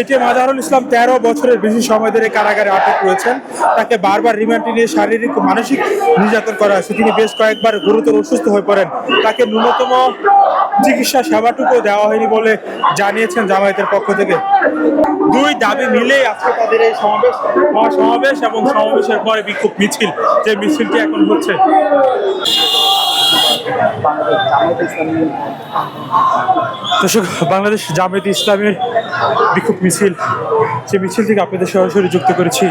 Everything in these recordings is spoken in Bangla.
এটি মাজারুল ইসলাম তেরো বছরের বেশি সময় ধরে কারাগারে আটক রয়েছেন। তাকে বারবার রিমান্ডে নিয়ে শারীরিক মানসিক নির্যাতন করা হয়েছে। তিনি বেশ কয়েকবার গুরুতর অসুস্থ হয়ে পড়েন। তাকে ন্যূনতম চিকিৎসা সেবাটুকু দেওয়া হয়নি বলে জানিয়েছেন জামায়াতের পক্ষ থেকে। দুই দাবি মিলেই আজকে তাদের এই সমাবেশ, মহাসমাবেশ এবং সমাবেশের পরে বিক্ষোভ মিছিল। যে মিছিলটি এখন হচ্ছে। দর্শক, বাংলাদেশ জামায়াত ইসলামের বিক্ষোভ মিছিল সেই মিছিল থেকে আপনাদের সরাসরি যুক্ত করেছি,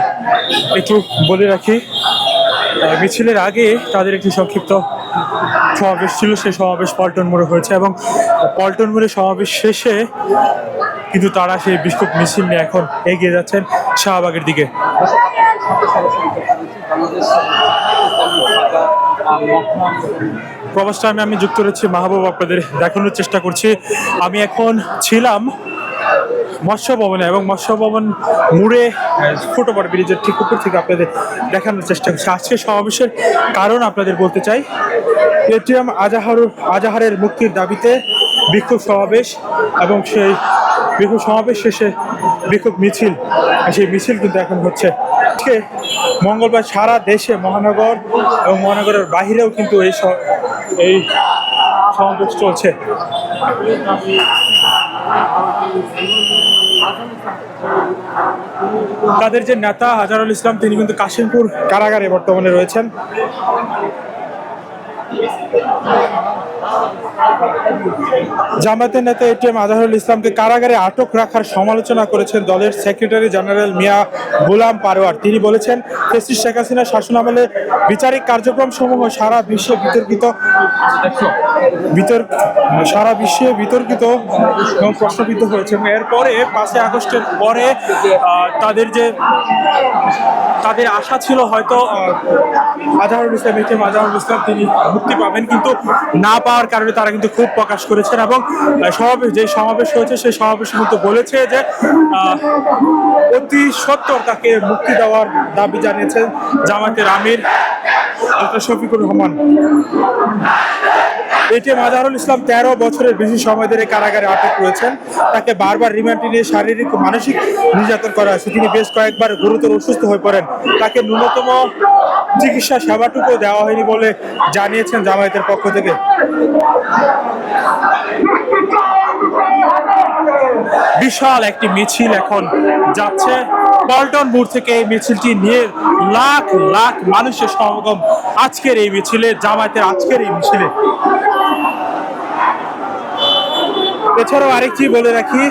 একটু বলে রাখি মিছিলের আগে তাদের একটি সংক্ষিপ্ত সমাবেশ ছিল সেই সমাবেশ পল্টন মোড়ে হয়েছে এবং পল্টন মোড়ে সমাবেশ শেষে কিন্তু তারা সেই বিক্ষোভ মিছিল নিয়ে এখন এগিয়ে যাচ্ছেন শাহবাগের দিকে। প্রবাস টাইমে আমি যুক্ত রয়েছি মাহবুব আপনাদের দেখানোর চেষ্টা করছি। আমি এখন ছিলাম মৎস্য ভবনে এবং মৎস্য ভবন মুড়ে ফুটওভার ব্রিজের ঠিক উপর থেকে আপনাদের দেখানোর চেষ্টা করছি। আজকে সমাবেশের কারণ আপনাদের বলতে চাই, এটিএম আজাহারুর আজাহারের মুক্তির দাবিতে বিক্ষোভ সমাবেশ এবং সেই বিক্ষোভ সমাবেশ শেষে বিক্ষোভ মিছিল। সেই মিছিল কিন্তু এখন হচ্ছে। আজকে মঙ্গলবার সারা দেশে মহানগর এবং মহানগরের বাহিরেও কিন্তু এই এই সমাবেশ চলছে। তাদের যে নেতা হাজারুল ইসলাম তিনি কিন্তু কাশিমপুর কারাগারে বর্তমানে রয়েছেন। জামায়াতের নেতা এটিএম আজহারুল ইসলামকে কারাগারে আটক রাখার সমালোচনা করেছেন দলের সেক্রেটারি জেনারেল মিয়া গোলাম পারোয়ার। তিনি বলেছেন, ফেসিস শেখ হাসিনার শাসনামলে বিচারিক কার্যক্রম সমূহ সারা বিশ্বে বিতর্কিত বিতর্ক সারা বিশ্বে বিতর্কিত প্রশ্নবিদ্ধ হয়েছে। এরপরে পাঁচই আগস্টের পরে তাদের যে তাদের আশা ছিল হয়তো আজহারুল ইসলাম, এটিএম আজহারুল ইসলাম তিনি মুক্তি পাবেন। কিন্তু না পাওয়ার কারণে তারা কিন্তু খুব প্রকাশ করেছেন এবং সমাবেশ, যে সমাবেশ হয়েছে, সেই সমাবেশে কিন্তু বলেছে যে অতি সত্তর তাকে মুক্তি দেওয়ার দাবি জানিয়েছেন জামাতের আমির ডক্টর শফিকুর রহমান। এটিএম আজহারুল ইসলাম তেরো বছরের বেশি সময় ধরে কারাগারে আটক রয়েছেন। তাকে বারবার রিমান্ডে নিয়ে শারীরিক ও মানসিক নির্যাতন করা হয়েছে। তিনি বেশ কয়েকবার গুরুতর অসুস্থ হয়ে পড়েন। তাকে ন্যূনতম চিকিৎসা সেবাটুকু দেওয়া হয়নি বলে জানিয়েছেন জামায়াতের পক্ষ থেকে। বিশাল একটি মিছিল এখন যাচ্ছে। পল্টন মোড় থেকে এই মিছিলটি নিয়ে লাখ লাখ মানুষের সমাগম আজকের এই মিছিলে, জামায়াতের আজকের এই মিছিলে। এছাড়াও আরেকটি বলে রাখি,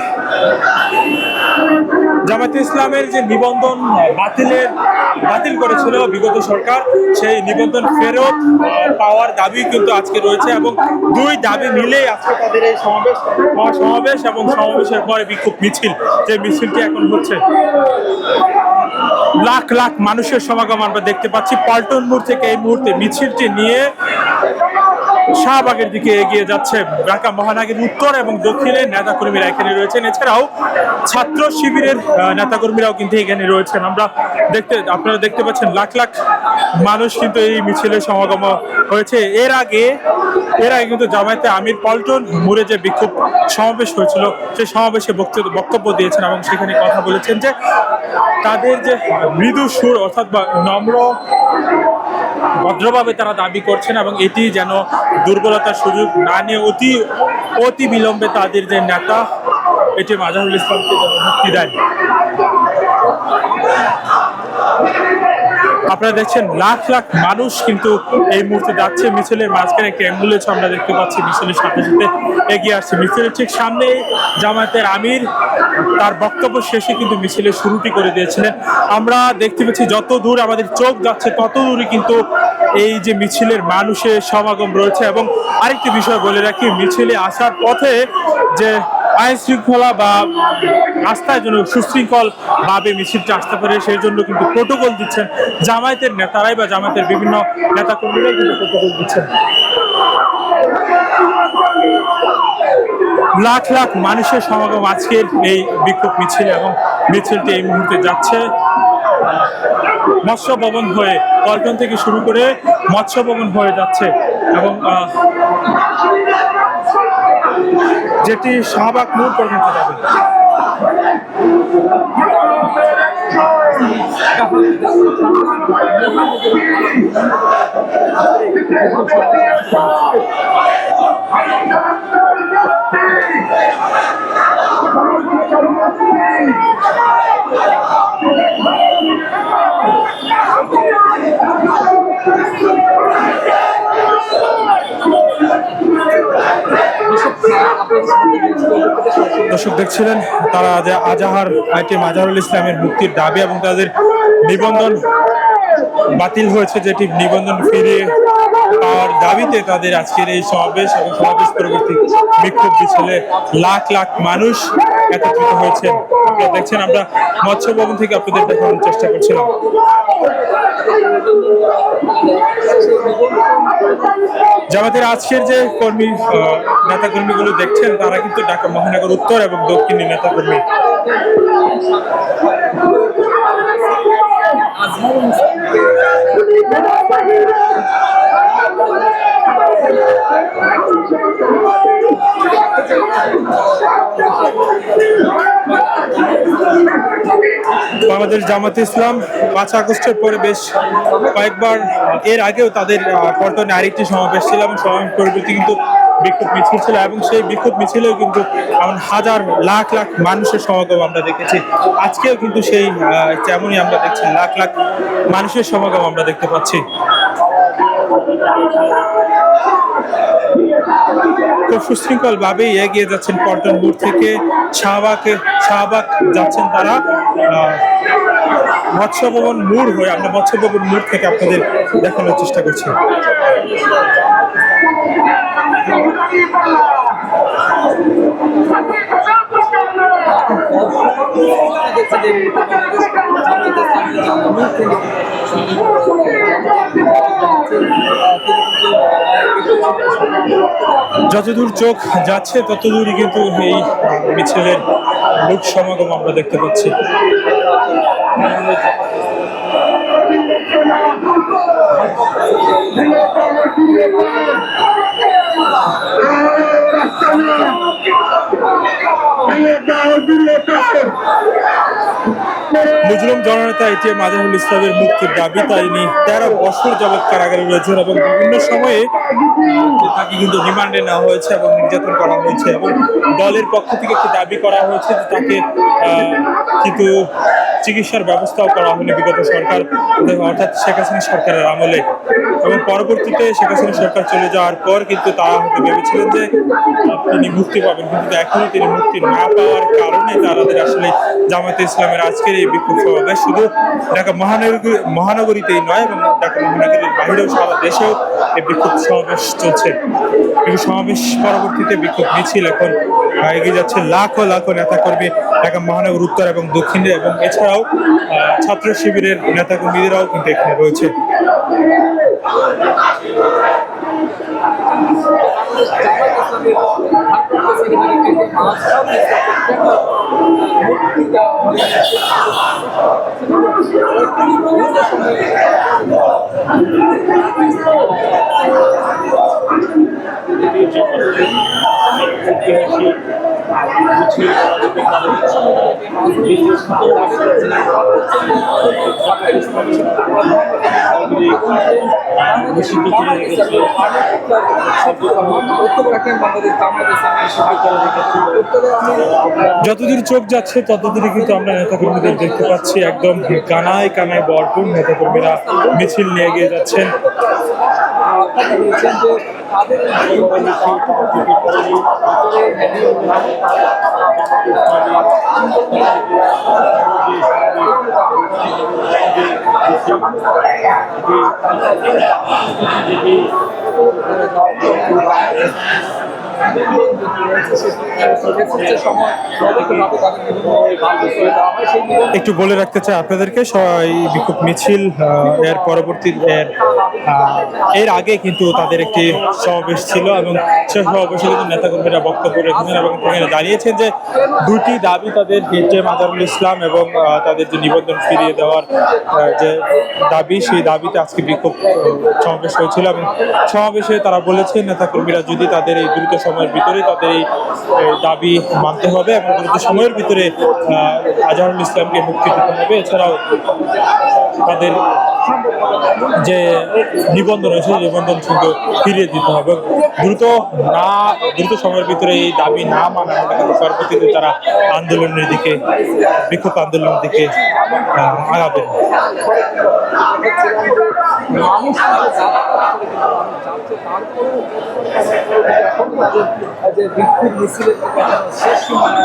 জামায়াতে ইসলামের যে নিবন্ধন বাতিলের, বাতিল করেছিল বিগত সরকার, সেই নিবন্ধন ফেরত পাওয়ার দাবি কিন্তু আজকে রয়েছে এবং দুই দাবি মিলেই আজকে তাদের এই সমাবেশ, মহাসমাবেশ এবং সমাবেশের পরে বিক্ষোভ মিছিল, যে মিছিলটি এখন হচ্ছে। লাখ লাখ মানুষের সমাগম আমরা দেখতে পাচ্ছি। পল্টন মোড় থেকে এই মুহূর্তে মিছিলটি নিয়ে শাহবাগের দিকে এগিয়ে যাচ্ছে ঢাকা মহানগরীর উত্তর এবং দক্ষিণে নেতাকর্মীরা এখানে রয়েছেন। এছাড়াও ছাত্র শিবিরের নেতাকর্মীরাও কিন্তু এখানে রয়েছেন। আমরা দেখতে, আপনারা দেখতে পাচ্ছেন লাখ লাখ মানুষ কিন্তু এই মিছিলে সমাগম হয়েছে। এর আগে এর আগে কিন্তু জামায়াতে আমির পল্টন মোড়ে যে বিক্ষোভ সমাবেশ হয়েছিল, সেই সমাবেশে বক্তব্য দিয়েছেন এবং সেখানে কথা বলেছেন যে তাদের যে মৃদু সুর অর্থাৎ নম্র ভদ্রভাবে তারা দাবি করছেন এবং এটি যেন দুর্বলতার সুযোগ না নিয়ে অতি অতি বিলম্বে তাদের যে নেতা, এটি মাজাহুল ইসলামকে যেন মুক্তি দেন আপনারা দেখছেন লাখ লাখ মানুষ কিন্তু এই মুহূর্তে যাচ্ছে মিছিলের মাঝখানে। একটি অ্যাম্বুলেন্স আমরা দেখতে পাচ্ছি, মিছিলের সাথে সাথে এগিয়ে আসছে। মিছিলের ঠিক সামনে জামায়াতের আমির, তার বক্তব্য শেষে কিন্তু মিছিলের শুরুটি করে দিয়েছিলেন। আমরা দেখতে পাচ্ছি যত দূর আমাদের চোখ যাচ্ছে, তত দূরই কিন্তু এই যে মিছিলের মানুষের সমাগম রয়েছে। এবং আরেকটি বিষয় বলে রাখি, মিছিলে আসার পথে যে আইন শৃঙ্খলা বা রাস্তায় যেন সুশৃঙ্খল ভাবে মিছিলটা আসতে পারে, সেই জন্য কিন্তু প্রোটোকল দিচ্ছেন জামায়াতের নেতারাই বা জামায়াতের বিভিন্ন নেতা কর্মীরাই কিন্তু প্রোটোকল দিচ্ছেন। লাখ লাখ মানুষের সমাগম আজকের এই বিক্ষোভ মিছিল এবং মিছিলটি এই মুহূর্তে যাচ্ছে। মৎস্য ভবন হয়ে পল্টন থেকে শুরু করে মৎস্য ভবন হয়ে যাচ্ছে এবং যেটি শাহবাগ মোড় পর্যন্ত যাবে। দর্শক দেখছিলেন, তারা আজ আজাহার আইটেম আজহারুল ইসলামের মুক্তির দাবি এবং তাদের নিবন্ধন বাতিল হয়েছে, যেটি নিবন্ধন ফিরিয়ে পাওয়ার দাবিতে তাদের আজকের এই সমাবেশ এবং সমাবেশ পরবর্তী বিক্ষোভ মিছিলে লাখ লাখ মানুষ একত্রিত হয়েছেন। আপনারা দেখছেন, আমরা মৎস্য ভবন থেকে আপনাদের দেখানোর চেষ্টা করছিলাম। জামাতের আজকের যে কর্মী নেতা কর্মীগুলো দেখছেন, তারা কিন্তু ঢাকা মহানগর উত্তর এবং দক্ষিণী নেতা কর্মী বাংলাদেশ জামাতে ইসলাম পাঁচ আগস্টের পরে বেশ কয়েকবার এর আগেও তাদের পল্টনে আরেকটি সমাবেশ ছিল এবং সমাবেশ পরবর্তী কিন্তু বিক্ষোভ মিছিল ছিল এবং সেই বিক্ষোভ মিছিলেও কিন্তু এমন হাজার, লাখ লাখ মানুষের সমাগম আমরা দেখেছি। আজকেও কিন্তু সেই তেমনই আমরা দেখছি, লাখ লাখ মানুষের সমাগম আমরা দেখতে পাচ্ছি। খুব সুশৃঙ্খল ভাবেই এগিয়ে যাচ্ছেন পল্টন মোড় থেকে। শাহবাগে শাহবাগ যাচ্ছেন তারা। আহ, মৎস্য ভবন মোড় হয়ে আমরা মৎস্যভবন মোড় থেকে আপনাদের দেখানোর চেষ্টা করছি। যতদূর চোখ যাচ্ছে ততদূরই কিন্তু এই মিছিলের লোক সমাগম আমরা দেখতে পাচ্ছি। মুজরুম জননেতা এটিএম আজহারুল ইসলামের মুক্তির দাবি, তাই তেরো বছর যাবৎ কারাগারে রয়েছেন এবং বিভিন্ন সময়ে তাকে কিন্তু রিমান্ডে নেওয়া হয়েছে এবং নির্যাতন করা হয়েছে এবং দলের পক্ষ থেকে একটি দাবি করা হয়েছে যে তাকে কিন্তু চিকিৎসার ব্যবস্থাও করা হয়নি বিগত সরকার, অর্থাৎ শেখ হাসিনা সরকারের আমলে। এবং পরবর্তীতে শেখ হাসিনা সরকার চলে যাওয়ার পর কিন্তু তারা হয়তো ভেবেছিলেন যে তিনি মুক্তি পাবেন, কিন্তু এখনও তিনি মুক্তি না পাওয়ার কারণে তাদের আসলে জামাতে ইসলামের আজকের এই বিক্ষোভ সমাবেশ শুধু ঢাকা মহানগরী, মহানগরীতেই নয়, এবং ঢাকা মহানগরীর বাইরেও সারা দেশেও এই বিক্ষোভ সমাবেশ চলছে। কিন্তু সমাবেশ পরবর্তীতে বিক্ষোভ মিছিল এখন এগিয়ে যাচ্ছে। লাখো লাখো নেতাকর্মী ঢাকা মহানগর, উত্তর এবং দক্ষিণে এবং এছাড়াও ছাত্র শিবিরের নেতাকর্মীদেরাও কিন্তু এখানে রয়েছে। যতদূর চোখ যাচ্ছে, ততদূরই কিন্তু আমরা নেতাকর্মীদের দেখতে পাচ্ছি। একদম কানায় কানায় ভরপুর নেতাকর্মীরা মিছিল নিয়ে এগিয়ে যাচ্ছেন। একটু বলে রাখতে চাই আপনাদেরকে এই বিক্ষোভ মিছিল এর পরবর্তী এর এর আগে কিন্তু তাদের একটি সমাবেশ ছিল এবং সেই সমাবেশে কিন্তু নেতাকর্মীরা বক্তব্য রেখেছেন এবং সেখানে জানিয়েছেন যে দুটি দাবি তাদের এটিএম আজহারুল ইসলাম এবং তাদের যে নিবন্ধন ফিরিয়ে দেওয়ার যে দাবি, সেই দাবিতে আজকে বিক্ষোভ সমাবেশ হয়েছিল এবং সমাবেশে তারা বলেছেন নেতাকর্মীরা যদি তাদের এই দ্রুত সময়ের ভিতরে তাদের এই দাবি মানতে হবে এবং দ্রুত সময়ের ভিতরে আজহারুল ইসলামকে মুক্তি দিতে হবে, এছাড়াও তাদের যে নিবন্ধন রয়েছে নিবন্ধন কিন্তু ফিরিয়ে দিতে হবে দ্রুত না দ্রুত সময়ের ভিতরে এই দাবি না মানা হলে কিন্তু তারা আন্দোলনের দিকে বিক্ষোভ আন্দোলনের দিকে আহ, আগাবেন মানুষ যে বিক্ষোভ মিছিলের শেষ সীমানা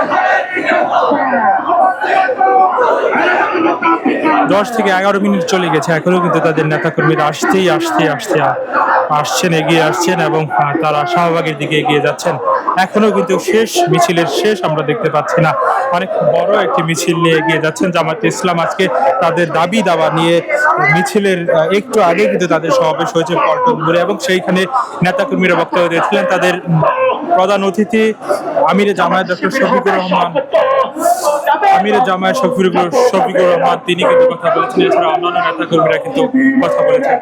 দশ থেকে এগারো মিনিট চলে গেছে এখনও, কিন্তু তাদের নেতাকর্মীরা আসতেই আসতে আসতে আসছেন, এগিয়ে আসছেন এবং তারা শাহবাগের দিকে এগিয়ে যাচ্ছেন। এখনও কিন্তু শেষ মিছিলের শেষ আমরা দেখতে পাচ্ছি না। অনেক বড় একটি মিছিল নিয়ে এগিয়ে যাচ্ছেন জামাতে ইসলাম। আজকে তাদের দাবি দাওয়া নিয়ে মিছিলের একটু আগে কিন্তু তাদের সমাবেশ হয়েছে পল্টনপুরে এবং সেইখানে নেতাকর্মীরা বক্তব্য দিয়েছিলেন। তাদের প্রধান অতিথি আমিরে জামায়াত ডক্টর শফিকুর রহমান আমির জামায়াত শফিকুর শফিকুর রহমান তিনি কিন্তু কথা বলেছেন। এছাড়া অন্যান্য নেতা কর্মীরা কিন্তু কথা বলেছেন।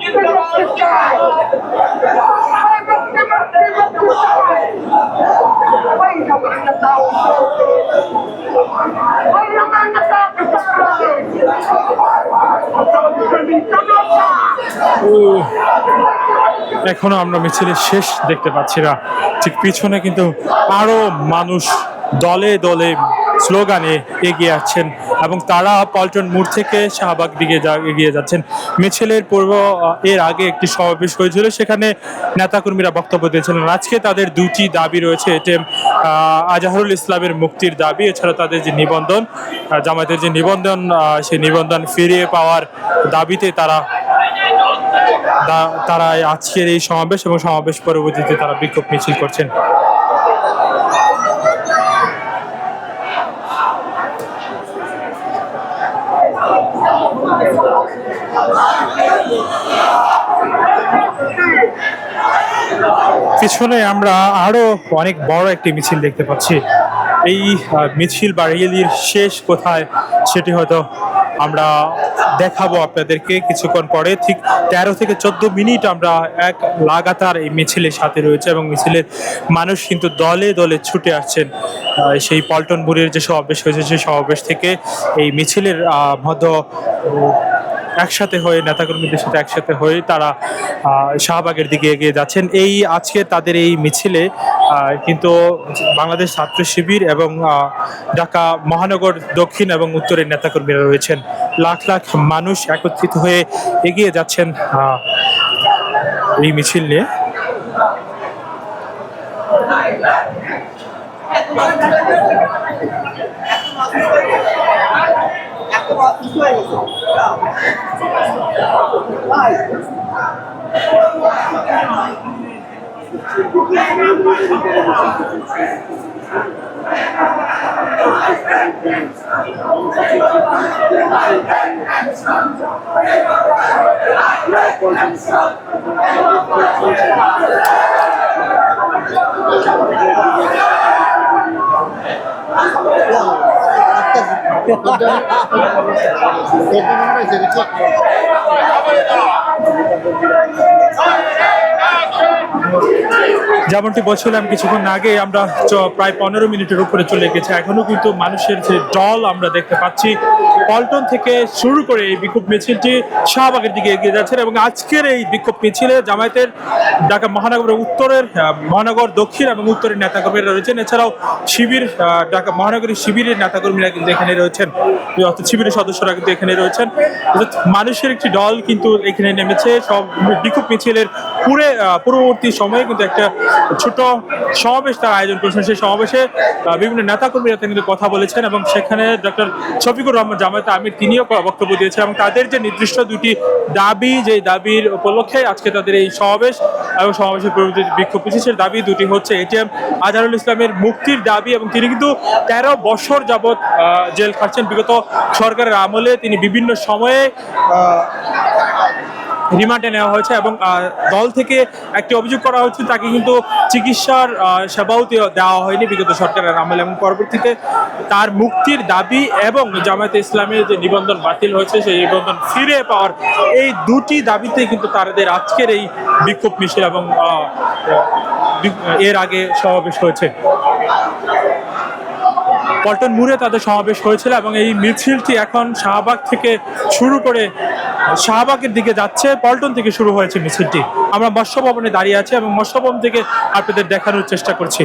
Get the ball, guy! এখনও আমরা মিছিলের শেষ দেখতে পাচ্ছি না। ঠিক পিছনে কিন্তু আরও মানুষ দলে দলে স্লোগানে এগিয়ে আসছেন এবং তারা পল্টন মোড় থেকে শাহবাগ দিকে এগিয়ে যাচ্ছেন। মিছিলের পূর্ব এর আগে একটি সমাবেশ হয়েছিল, সেখানে নেতাকর্মীরা বক্তব্য দিয়েছিলেন। আজকে তাদের দুটি দাবি রয়েছে এটিএম আজহারুল ইসলামের মুক্তির দাবি, এছাড়া তাদের যে নিবন্ধন জামায়াতের যে নিবন্ধন সেই নিবন্ধন ফিরিয়ে পাওয়ার দাবিতে তারা তারা আজকের এই সমাবেশ এবং সমাবেশ পরবর্তীতে তারা বিক্ষোভ মিছিল করছেন। পিছনে আমরা আরও অনেক বড় একটি মিছিল দেখতে পাচ্ছি। এই মিছিল বা র্যালির শেষ কোথায় সেটি হয়তো আমরা দেখাবো আপনাদেরকে কিছুক্ষণ পরে। ঠিক তেরো থেকে চোদ্দ মিনিট আমরা এক লাগাতার এই মিছিলের সাথে রয়েছে এবং মিছিলের মানুষ কিন্তু দলে দলে ছুটে আসছেন। সেই পল্টনপুরের যে সমাবেশ হয়েছে, সেই সমাবেশ থেকে এই মিছিলের মধ্য একসাথে হয়ে, নেতাকর্মীদের সাথে একসাথে হয়ে তারা শাহবাগের দিকে এগিয়ে যাচ্ছেন এই আজকে তাদের এই মিছিলে কিন্তু বাংলাদেশ ছাত্র শিবির এবং ঢাকা মহানগর দক্ষিণ এবং উত্তরের নেতাকর্মীরা রয়েছেন লাখ লাখ মানুষ একত্রিত হয়ে এগিয়ে যাচ্ছেন এই মিছিল নিয়ে Thank you. 八岁手上，爱情。Yeah. যেমনটি বলছিলাম, কিছুক্ষণ আগে আমরা প্রায় পনেরো মিনিটের উপরে চলে গেছে। এখনও কিন্তু মানুষের যে দল আমরা দেখতে পাচ্ছি পল্টন থেকে শুরু করে এই বিক্ষোভ মিছিলটি শাহবাগের দিকে এগিয়ে যাচ্ছেন এবং আজকের এই বিক্ষোভ মিছিলে জামায়াতের ঢাকা মহানগরের উত্তরের মহানগর, দক্ষিণ এবং উত্তরের নেতাকর্মীরা রয়েছেন। এছাড়াও শিবির ঢাকা মহানগরী শিবিরের নেতাকর্মীরা কিন্তু এখানে রয়েছেন। অর্থাৎ শিবিরের সদস্যরা কিন্তু এখানে রয়েছেন। মানুষের একটি দল কিন্তু এখানে নেমেছে। সব বিক্ষোভ মিছিলের পুরে পূর্ববর্তী সময়ে কিন্তু একটা ছোট সমাবেশ তার আয়োজন করেছেন। সেই সমাবেশে বিভিন্ন নেতাকর্মীরা কিন্তু কথা বলেছেন এবং সেখানে ডক্টর শফিকুর রহমান জামায়াত আমির তিনিও বক্তব্য দিয়েছেন এবং তাদের যে নির্দিষ্ট দুটি দাবি যে দাবির উপলক্ষে আজকে তাদের এই সমাবেশ এবং সমাবেশের পরিবর্তে বিক্ষোভ মিছিলের দাবি দুটি হচ্ছে এটিএম আজহারুল ইসলামের মুক্তির দাবি এবং তিনি কিন্তু তেরো বছর যাবৎ জেল খাটছেন। বিগত সরকারের আমলে তিনি বিভিন্ন সময়ে রিমান্ডে নেওয়া হয়েছে এবং দল থেকে একটি অভিযোগ করা হচ্ছে তাকে কিন্তু চিকিৎসার সেবাও দেওয়া- হয়নি বিগত সরকারের আমলে এবং পরবর্তীতে তার মুক্তির দাবি এবং জামায়াতে ইসলামের যে নিবন্ধন বাতিল হয়েছে, সেই নিবন্ধন ফিরে পাওয়ার এই দুটি দাবিতে কিন্তু তাদের আজকের এই বিক্ষোভ মিছিল এবং এর আগে সমাবেশ হয়েছে। পল্টন মুড়ে তাদের সমাবেশ হয়েছিল এবং এই মিছিলটি এখন শাহবাগ থেকে শুরু করে শাহবাগের দিকে যাচ্ছে। পল্টন থেকে শুরু হয়েছে মিছিলটি। আমরা মৎস্য ভবনে দাঁড়িয়ে আছি এবং মৎস্য ভবন থেকে আপনাদের দেখানোর চেষ্টা করছি।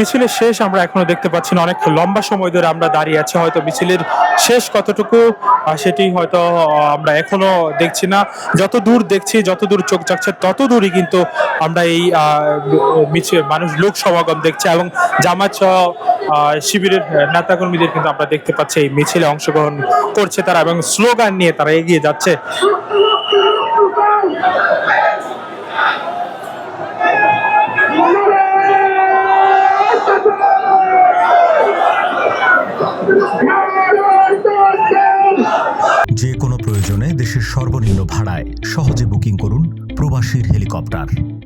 মিছিলের শেষ আমরা এখনও দেখতে পাচ্ছি না। অনেক লম্বা সময় ধরে আমরা দাঁড়িয়ে আছি। হয়তো মিছিলের শেষ কতটুকু সেটি হয়তো আমরা এখনও দেখছি না। যত দূর দেখছি, যত দূর চোখ যাচ্ছে তত দূরই কিন্তু আমরা এই মিছিল, মানুষ লোক সমাগম দেখছি এবং জামাত শিবিরের নেতাকর্মীদের কিন্তু আমরা দেখতে পাচ্ছি এই মিছিলে অংশগ্রহণ করছে তারা এবং স্লোগান নিয়ে তারা এগিয়ে যাচ্ছে। যে কোনো প্রয়োজনে দেশের সর্বনিম্ন ভাড়ায় সহজে বুকিং করুন প্রবাসীর হেলিকপ্টার।